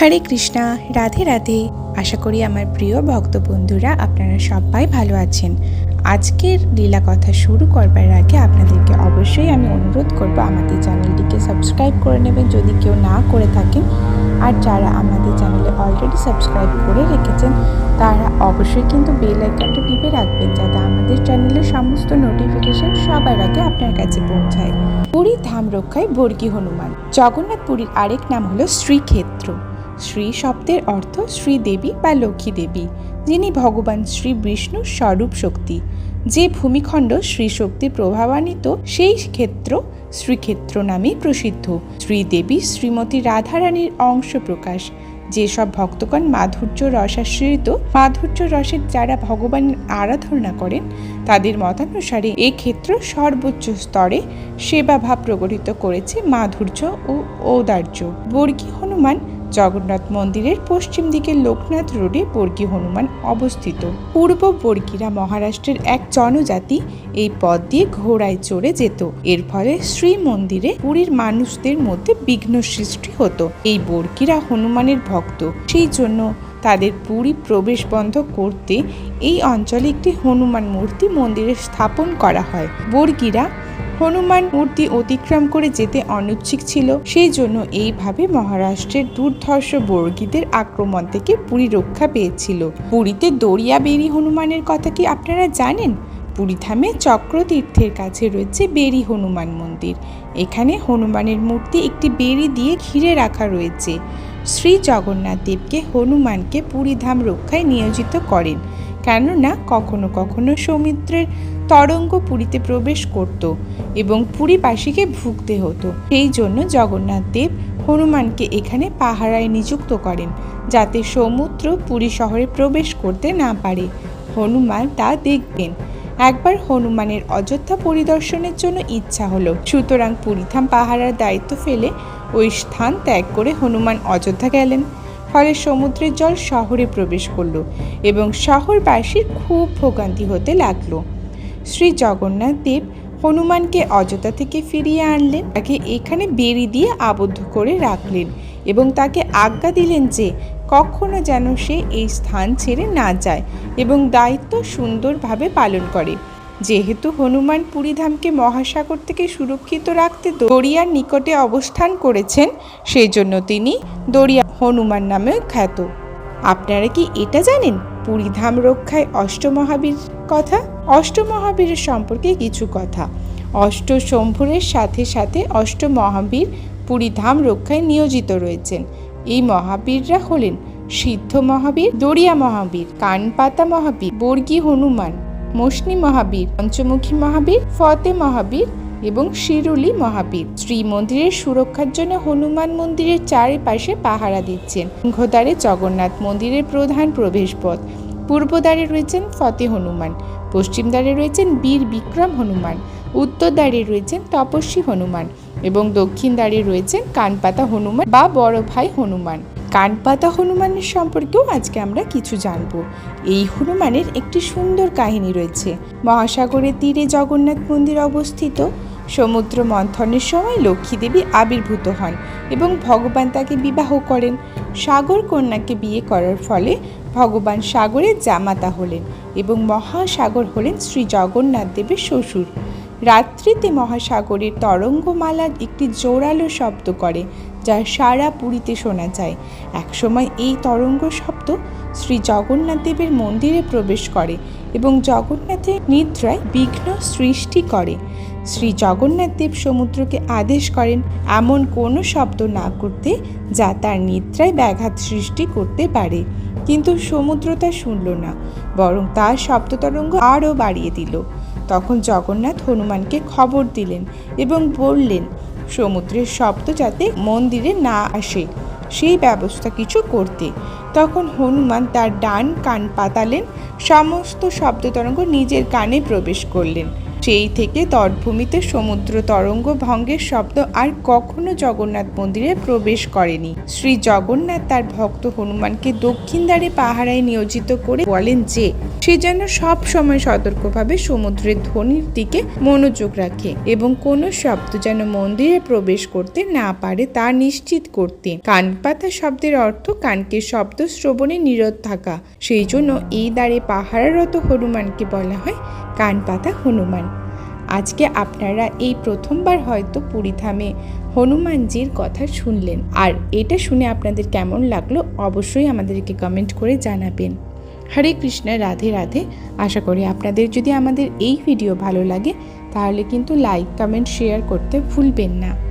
হরে কৃষ্ণা, রাধে রাধে। আশা করি আমার প্রিয় ভক্ত বন্ধুরা আপনারা সবাই ভালো আছেন। আজকের লীলা কথা শুরু করবার আগে আপনাদেরকে অবশ্যই আমি অনুরোধ করব আমাদের চ্যানেলটিকে সাবস্ক্রাইব করে নেবেন যদি কেউ না করে থাকেন। আর যারা আমাদের চ্যানেলে অলরেডি সাবস্ক্রাইব করে রেখেছেন, তারা অবশ্যই কিন্তু বেল আইকনটা টিপে রাখবেন যাতে আমাদের চ্যানেলের সমস্ত নোটিফিকেশন সবার আগে আপনার কাছে পৌঁছায়। পুরী ধাম রক্ষায় বর্গী হনুমান। জগন্নাথ পুরীর আরেক নাম হলো শ্রীক্ষেত্র। শ্রী শব্দের অর্থ শ্রীদেবী বা লক্ষ্মী দেবী, যিনি ভগবান শ্রী বিষ্ণুর স্বরূপ শক্তি। যে ভূমিখণ্ড শ্রী শক্তির প্রভাবান্বিত, সেই ক্ষেত্র শ্রীক্ষেত্র নামেই প্রসিদ্ধ। শ্রীদেবী শ্রীমতী রাধারানীর অংশ প্রকাশ। যেসব ভক্তগণ মাধুর্য রসাশ্রিত, মাধুর্য রসের যারা ভগবানের আরাধনা করেন, তাদের মতানুসারে এই ক্ষেত্র সর্বোচ্চ স্তরে সেবাভাব প্রগঠিত করেছে মাধুর্য ও ঔদার্য। বর্গী হনুমান জগন্নাথ মন্দিরের পশ্চিম দিকে লোকনাথ রোডে বর্গী হনুমান অবস্থিত। পূর্ব বর্গীরা মহারাষ্ট্রের এক জনজাতি এই পথ দিয়ে ঘোড়ায় চড়ে যেত। এর ফলে শ্রী মন্দিরে পুরীর মানুষদের মধ্যে বিঘ্ন সৃষ্টি হতো। এই বর্গীরা হনুমানের ভক্ত। সেই জন্য তাদের পুরী প্রবেশ বন্ধ করতে এই অঞ্চলে একটি হনুমান মূর্তি মন্দিরে স্থাপন করা হয়। বর্গীরা হনুমান মূর্তি অতিক্রম করে যেতে অনুচ্ছিক ছিল। সেই জন্য এইভাবে মহারাষ্ট্রের দুর্ধর্ষ বর্গীদের আক্রমণ থেকে পুরী রক্ষা পেয়েছিল। পুরীতে দরিয়াবেরি হনুমানের কথা কি আপনারা জানেন? পুরীধামে চক্রতীর্থের কাছে রয়েছে বেরি হনুমান মন্দির। এখানে হনুমানের মূর্তি একটি বেরি দিয়ে ঘিরে রাখা রয়েছে। শ্রী জগন্নাথ দেবকে হনুমানকে পুরীধাম রক্ষায় নিয়োজিত করেন। কেননা, কখনো কখনো সমুদ্রের তরঙ্গ পুরীতে প্রবেশ করত এবং পুরীবাসীকে ভুগতে হতো। সেই জন্য জগন্নাথ দেব হনুমানকে এখানে পাহারায় নিযুক্ত করেন যাতে সমুদ্র পুরী শহরে প্রবেশ করতে না পারে। হনুমান তা দেখবেন। একবার হনুমানের অযোধ্যা পরিদর্শনের জন্য ইচ্ছা হলো। সুতরাং পুরীধাম পাহারার দায়িত্ব ফেলে ওই স্থান ত্যাগ করে হনুমান অযোধ্যা গেলেন। ফলে সমুদ্রের জল শহরে প্রবেশ করল এবং শহরবাসীর খুব ভোগান্তি হতে লাগল। শ্রী জগন্নাথ দেব হনুমানকে অযোধ্যা থেকে ফিরিয়ে আনলেন। তাকে এখানে বেরি দিয়ে আবদ্ধ করে রাখলেন এবং তাকে আজ্ঞা দিলেন যে কখনো যেন সে এই স্থান ছেড়ে না যায় এবং দায়িত্ব সুন্দরভাবে পালন করে। যেহেতু হনুমান পুরীধামকে মহাসাগর থেকে সুরক্ষিত রাখতে দরিয়ার নিকটে অবস্থান করেছেন সেই জন্য তিনি দরিয়া হনুমান নামে খ্যাত। আপনারা কি এটা জানেন? পুরীধাম রক্ষায় অষ্টমহাবীর কথা? অষ্টমহাবীরের সম্পর্কে কিছু কথা। অষ্ট শম্ভুরের সাথে সাথে অষ্টমহাবীর পুরীধাম রক্ষায় নিয়োজিত রয়েছেন। এই মহাবীররা হলেন সিদ্ধ মহাবীর, দরিয়া মহাবীর, কানপাতা মহাবীর, বর্গী হনুমান, মসনি মহাবীর, পঞ্চমুখী মহাবীর, ফতে মহাবীর এবং শিরুলি মহাবীর। শ্রী মন্দিরের সুরক্ষার জন্য হনুমান মন্দিরের চারিপাশে পাহারা দিচ্ছেন। সিংহদ্বারে জগন্নাথ মন্দিরের প্রধান প্রবেশপথ। পূর্ব দ্বারে রয়েছেন ফতে হনুমান, পশ্চিম দ্বারে রয়েছেন বীর বিক্রম হনুমান, উত্তর দ্বারে রয়েছেন তপস্বী হনুমান এবং দক্ষিণ দ্বারে রয়েছেন কানপাতা হনুমান বা বড় ভাই হনুমান। কানপাতা হনুমানের সম্পর্কেও আজকে আমরা কিছু জানব। এই হনুমানের একটি সুন্দর কাহিনী রয়েছে। মহাসাগরের তীরে জগন্নাথ মন্দির অবস্থিত। সমুদ্র মন্থনের সময় লক্ষ্মী দেবী আবির্ভূত হন এবং ভগবান তাকে বিবাহ করেন। সাগর কন্যাকে বিয়ে করার ফলে ভগবান সাগরের জামাতা হলেন এবং মহাসাগর হলেন শ্রী জগন্নাথ দেবের শ্বশুর। রাত্রিতে মহাসাগরের তরঙ্গমালার একটি জোরালো শব্দ করে, যা সারা পুরীতে শোনা যায়। একসময় এই তরঙ্গ শব্দ শ্রী জগন্নাথ দেবের মন্দিরে প্রবেশ করে এবং জগন্নাথের নিদ্রায় বিঘ্ন সৃষ্টি করে। শ্রী জগন্নাথ দেব সমুদ্রকে আদেশ করেন এমন কোনো শব্দ না করতে যা তার নিদ্রায় ব্যাঘাত সৃষ্টি করতে পারে। কিন্তু সমুদ্র তা শুনল না, বরং তার শব্দতরঙ্গ আরও বাড়িয়ে দিল। তখন জগন্নাথ হনুমানকে খবর দিলেন এবং বললেন, সমুদ্রের শব্দ যাতে মন্দিরে না আসে, সেই ব্যবস্থা কিছু করতে। তখন হনুমান তার ডান কান পাতালেন, সমস্ত শব্দ তরঙ্গ নিজের কানে প্রবেশ করলেন। সেই থেকে তটভূমিতে সমুদ্র তরঙ্গ ভঙ্গের শব্দ আর কখনো জগন্নাথ মন্দিরে প্রবেশ করেনি। শ্রী জগন্নাথ তার ভক্ত হনুমানকে দক্ষিণ দ্বারে পাহারায় নিয়োজিত করে বলেন যে, সে যেন সব সময় সতর্কভাবে সমুদ্রের ধ্বনির দিকে মনোযোগ রাখে এবং কোনো শব্দ যেন মন্দিরে প্রবেশ করতে না পারে তা নিশ্চিত করতে। কান পাতা শব্দের অর্থ কানকে শব্দ শ্রবণে নীরব থাকা। সেই জন্য এই দ্বারে পাহারারত হনুমানকে বলা হয় কান পাতা হনুমান। আজকে আপনারা এই প্রথমবার হয়তো পুরী ধামে হনুমানজির কথা শুনলেন। আর এটা শুনে আপনাদের কেমন লাগল অবশ্যই আমাদেরকে কমেন্ট করে জানাবেন। হরে কৃষ্ণ, রাধে রাধে। আশা করি আপনাদের যদি আমাদের এই ভিডিও ভালো লাগে, তাহলে কিন্তু লাইক কমেন্ট শেয়ার করতে ভুলবেন না।